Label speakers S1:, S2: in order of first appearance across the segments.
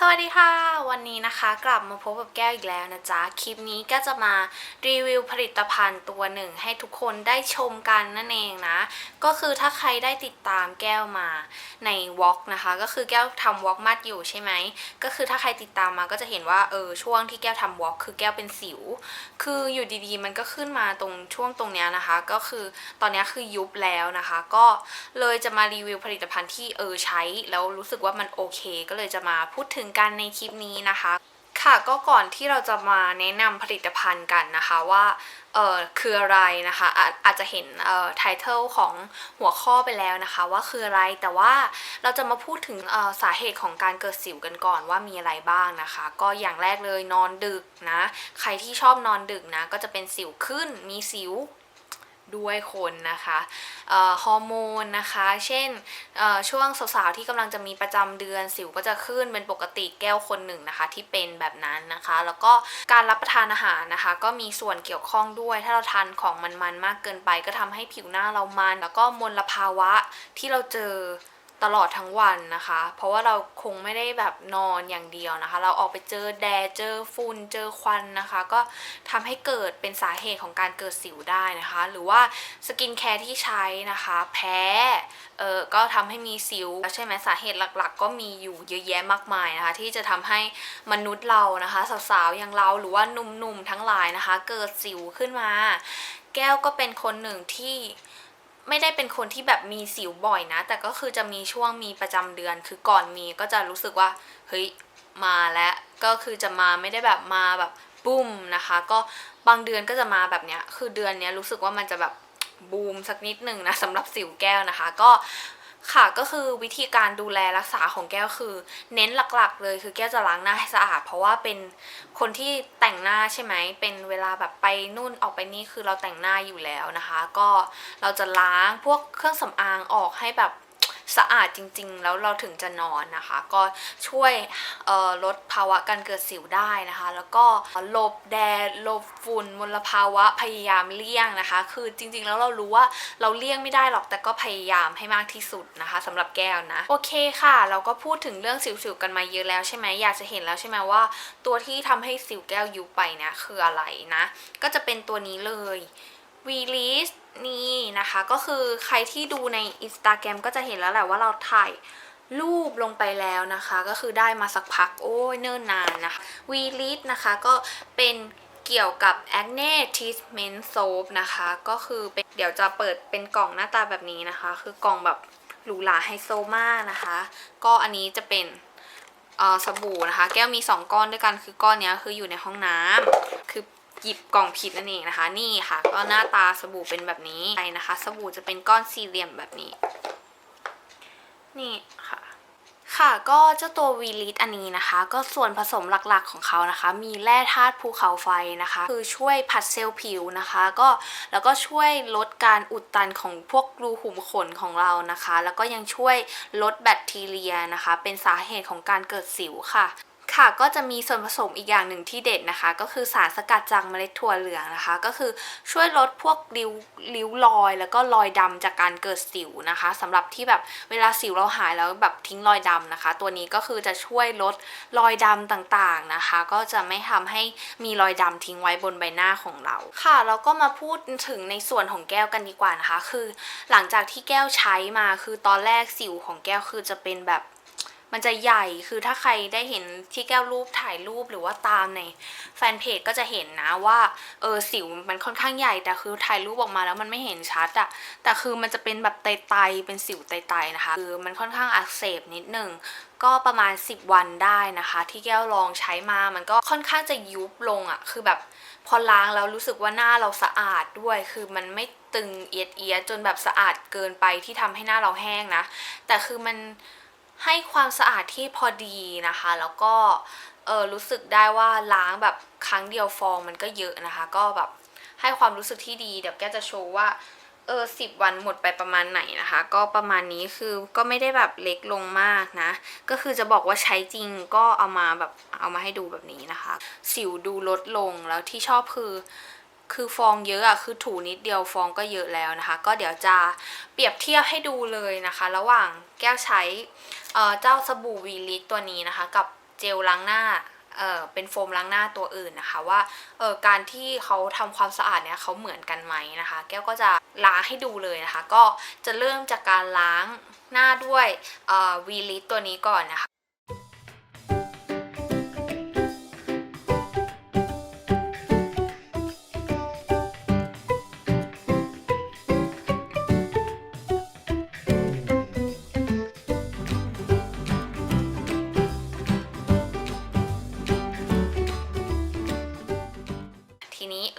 S1: สวัสดีค่ะ วันนี้นะคะกลับมาพบกับแก้วอีกแล้วนะจ๊ะ คลิปนี้ก็จะมารีวิวผลิตภัณฑ์ตัวหนึ่งให้ทุกคนได้ชมกันนั่นเองนะ ก็คือถ้าใครได้ติดตามแก้วมาในวอล์กนะคะ ก็คือแก้วทำวอล์กมัดอยู่ใช่ไหม ก็คือถ้าใครติดตามมาก็จะเห็นว่าเออช่วงที่แก้วทำวอล์กคือแก้วเป็นสิว คืออยู่ดีๆ มันก็ขึ้นมาตรงช่วงตรงเนี้ยนะคะ ก็คือตอนเนี้ยคือยุบแล้วนะคะ ก็เลยจะมารีวิวผลิตภัณฑ์ที่เออใช้แล้วรู้สึกว่ามันโอเค ก็เลยจะมาพูดถึงกันในคลิปนี้นะคะ ค่ะก็ก่อนที่เราจะมาแนะนำผลิตภัณฑ์กันนะคะว่าเออคืออะไรนะคะอาอาจจะเห็นเอ่อไทเทลของหัวข้อไปแล้วนะคะว่าคืออะไรแต่ว่าเราจะมาพูดถึงเอ่อสาเหตุของการเกิดสิวกันก่อนว่ามีอะไรบ้างนะคะ ก็อย่างแรกเลยนอนดึกนะ ใครที่ชอบนอนดึกนะ ก็จะเป็นสิวขึ้นมีสิว ด้วยคนนะคะฮอร์โมนนะคะ เช่นช่วงสาวๆที่กำลังจะมีประจำเดือนสิวก็จะขึ้นเป็นปกติแก้วคนหนึ่งนะคะ ที่เป็นแบบนั้นนะคะ แล้วก็การรับประทานอาหารนะคะ ก็มีส่วนเกี่ยวข้องด้วย ถ้าเราทานของมันๆมากเกินไป ก็ทำให้ผิวหน้าเรามัน แล้วก็มลภาวะที่เราเจอ ตลอดทั้งวันนะคะ เพราะว่าเราคงไม่ได้แบบนอนอย่างเดียวนะคะ เราออกไปเจอแดดเจอฝุ่นเจอควันนะคะ ก็ทำให้เกิดเป็นสาเหตุของการเกิดสิวได้นะคะ หรือว่าสกินแคร์ที่ใช้นะคะ แพ้เออก็ทำให้มีสิวใช่ไหมสาเหตุหลักๆ ก็มีอยู่เยอะแยะมากมายนะคะ ที่จะทำให้มนุษย์เรานะคะสาวๆอย่างเราหรือว่าหนุ่มๆทั้งหลายนะคะ เกิดสิวขึ้นมา แก้วก็เป็นคนหนึ่งที่ ไม่ได้เป็นคนที่แบบมีสิวบ่อยนะ แต่ก็คือจะมีช่วงมีประจำเดือน คือก่อนมีก็จะรู้สึกว่าเฮ้ยมาแล้วก็คือจะมาไม่ได้แบบมาแบบบุ้มนะคะ ก็บางเดือนก็จะมาแบบเนี้ยคือเดือนเนี้ยรู้สึกว่ามันจะแบบบูมสักนิดหนึ่งนะสำหรับสิวแก้วนะคะ ก็ ค่ะก็คือวิธีการดูแลรักษาของแก้วคือ เน้นหลักๆ เลยคือแก้วจะล้างหน้าให้สะอาด เพราะว่าเป็นคนที่แต่งหน้าใช่ไหมเป็นเวลาแบบไปนู่นออกไปนี่คือเราแต่งหน้าอยู่แล้วนะคะ ก็เราจะล้างพวกเครื่องสำอางออกให้แบบ สะอาดจริงๆ แล้วเราถึงจะนอนนะคะ ก็ช่วยลดภาวะการเกิดสิวได้นะคะ แล้วก็หลบแดดหลบฝุ่นมลภาวะพยายามเลี่ยงนะคะ คือจริงๆ แล้วเรารู้ว่าเราเลี่ยงไม่ได้หรอกแต่ก็พยายามให้มากที่สุดนะคะสำหรับแก้วนะโอเคค่ะ เราก็พูดถึงเรื่องสิวๆกันมาเยอะแล้วใช่ไหมอยากจะเห็นแล้วใช่ไหมว่า ตัวที่ทำให้สิวแก้วยุบไปเนี่ยคืออะไรนะ ก็จะเป็นตัวนี้เลย วีลิสนี่นะคะ ก็คือใครที่ดูใน Instagram ก็จะเห็นแล้วแหละว่าเราถ่ายรูปลงไปแล้วนะคะ ก็คือได้มาสักพักโอ้ยเนิ่นนานนะคะวีลิสนะคะก็เป็นเกี่ยวกับ acne treatment soap นะคะ ก็คือเป็นเดี๋ยวจะเปิดเป็นกล่องหน้าตาแบบนี้นะคะ คือกล่องแบบหรูหราไฮโซมากนะคะ ก็อันนี้จะเป็นอ่อสบู่นะคะ แก้วมี 2 ก้อนด้วยกันคือก้อนนี้คืออยู่ในห้องน้ำคือ หยิบกล่องผิดนั่นเองนะคะ นี่ค่ะ ก็หน้าตาสบู่เป็นแบบนี้ไปนะคะ สบู่จะเป็นก้อนสี่เหลี่ยมแบบนี้ นี่ค่ะค่ะก็เจ้าตัววีลิตอันนี้นะคะ ก็ส่วนผสมหลักๆของเขานะคะ มีแร่ธาตุภูเขาไฟนะคะ คือช่วยผัดเซลล์ผิวนะคะ ก็แล้วก็ช่วยลดการอุดตันของพวกรูขุมขนของเรานะคะ แล้วก็ยังช่วยลดแบคทีเรียนะคะ เป็นสาเหตุของการเกิดสิวค่ะ ค่ะก็จะมีส่วนผสมอีกอย่างหนึ่งที่เด็ดนะคะ ก็คือสารสกัดจากเมล็ดถั่วเหลืองนะคะ ก็คือช่วยลดพวกริ้วริ้วรอย แล้วก็รอยดำจากการเกิดสิวนะคะสำหรับที่แบบเวลาสิวเราหายแล้วแบบทิ้งรอยดำนะคะ ตัวนี้ก็คือจะช่วยลดรอยดำต่างๆนะคะ ก็จะไม่ทำให้มีรอยดำทิ้งไว้บนใบหน้าของเราค่ะเราก็มาพูดถึงในส่วนของแก้วกันดีกว่านะคะ คือ หลังจากที่แก้วใช้มาคือตอนแรกสิวของแก้วคือจะเป็นแบบ มันจะใหญ่คือถ้าใครได้เห็นที่แก้วรูปถ่ายรูปหรือว่าตามในแฟนเพจก็จะเห็นนะว่าเออสิวมันค่อนข้างใหญ่แต่คือถ่ายรูปออกมาแล้วมันไม่เห็นชัดอะแต่คือมันจะเป็นแบบไตๆเป็นสิวไตๆนะคะคือมันค่อนข้างอักเสบนิดหนึ่งก็ประมาณ 10 วันได้นะคะ ที่แก้วลองใช้มามันก็ค่อนข้างจะยุบลงอะคือแบบพอล้างแล้วรู้สึกว่าหน้าเราสะอาดด้วย คือมันไม่ตึงเอียดเอียดจนแบบสะอาดเกินไปที่ทำให้หน้าเราแห้งนะ แต่คือมัน ให้ความสะอาดที่พอดีนะคะ แล้วก็เออรู้สึกได้ว่าล้างแบบครั้งเดียวฟองมันก็เยอะนะคะ ก็แบบให้ความรู้สึกที่ดีเดี๋ยวแกจะโชว์ว่าเออสิบวันหมดไปประมาณไหนนะคะ ก็ประมาณนี้คือก็ไม่ได้แบบเล็กลงมากนะ ก็คือจะบอกว่าใช้จริงก็เอามาแบบเอามาให้ดูแบบนี้นะคะ สิวดูลดลงแล้วที่ชอบคือ คือฟองเยอะอะคือถูนิดเดียวฟองก็เยอะแล้วนะคะ ก็เดี๋ยวจะเปรียบเทียบให้ดูเลยนะคะ ระหว่างแก้วใช้เเจ้าสบู่วีลิตตัวนี้นะคะ กับเจลล้างหน้าเออเป็นโฟมล้างหน้าตัวอื่นนะคะว่าเออการที่เขาทำความสะอาดเนี่ยเขาเหมือนกันไหมนะคะ แก้วก็จะล้างให้ดูเลยนะคะ ก็จะเริ่มจากการล้างหน้าด้วยวีลิตตัวนี้ก่อนนะคะ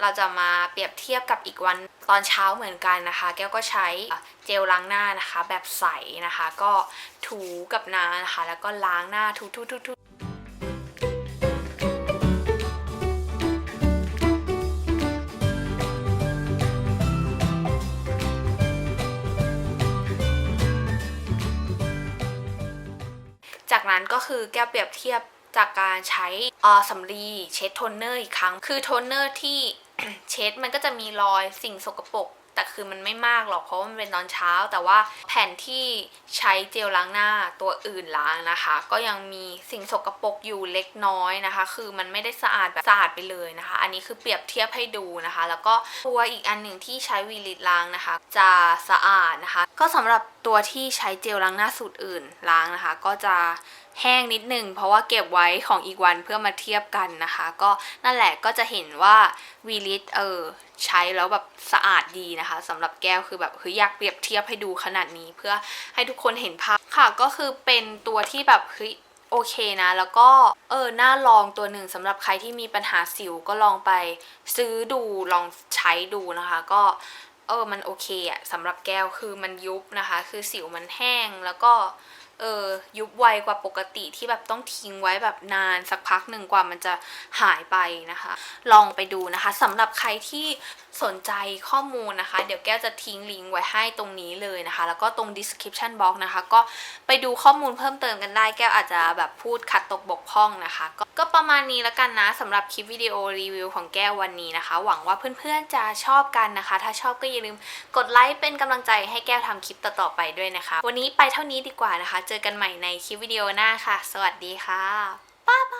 S1: เราจะมาเปรียบเทียบกับอีกวันตอนเช้าเหมือนกันนะคะ แก้วก็ใช้เจลล้างหน้านะคะ แบบใสนะคะ ก็ถูกับน้ำนะคะ แล้วก็ล้างหน้าถูถูถูถูจากนั้นก็คือแก้วเปรียบเทียบจากการใช้ออสำลีเช็ดโทนเนอร์อีกครั้ง คือโทนเนอร์ที่ เช็ดมันก็จะมีรอยสิ่งสกปรก แต่คือมันไม่มากหรอกเพราะว่ามันเป็นตอนเช้า แต่ว่าแผ่นที่ใช้เจลล้างหน้าตัวอื่นล้างนะคะ ก็ยังมีสิ่งสกปรกอยู่เล็กน้อยนะคะ คือมันไม่ได้สะอาดแบบสะอาดไปเลยนะคะ อันนี้คือเปรียบเทียบให้ดูนะคะ แล้วก็ตัวอีกอันหนึ่งที่ใช้วีลิตล้างนะคะ จะสะอาดนะคะ ก็สำหรับตัวที่ใช้เจลล้างหน้าสูตรอื่นล้างนะคะ ก็จะแห้งนิดนึงเพราะว่าเก็บไว้ของอีกวันเพื่อมาเทียบกันนะคะ ก็นั่นแหละก็จะเห็นว่าวีลิตเออใช้แล้วแบบสะอาดดีนะคะสำหรับแก้วคือแบบเฮ้ยอยากเปรียบเทียบให้ดูขนาดนี้เพื่อให้ทุกคนเห็นภาพค่ะ ก็คือเป็นตัวที่แบบเฮ้ยโอเคนะ แล้วก็เออน่าลองตัวหนึ่งสำหรับใครที่มีปัญหาสิวก็ลองไปซื้อดูลองใช้ดูนะคะ ก็เออมันโอเคอะสำหรับแก้วคือมันยุบนะคะ คือสิวมันแห้งแล้วก็ เออยุบไวกว่าปกติที่แบบต้องทิ้งไว้แบบนานสักพักหนึ่งกว่ามันจะหายไปนะคะ ลองไปดูนะคะสำหรับใครที่สนใจข้อมูลนะคะ เดี๋ยวแก้วจะทิ้งลิงก์ไว้ให้ตรงนี้เลยนะคะ แล้วก็ตรง description box นะคะ ก็ไปดูข้อมูลเพิ่มเติมกันได้แก้วอาจจะแบบพูดขัดตกบกพร่องนะคะก็ ก็ประมาณนี้แล้วกันนะสำหรับคลิปวิดีโอรีวิวของแก้ววันนี้นะคะ หวังว่าเพื่อนๆจะชอบกันนะคะ ถ้าชอบก็อย่าลืมกดไลค์เป็นกำลังใจให้แก้วทำคลิปต่อๆไปด้วยนะคะ วันนี้ไปเท่านี้ดีกว่านะคะ เจอกันใหม่ในคลิปวิดีโอหน้าค่ะ สวัสดีค่ะบ๊ายบาย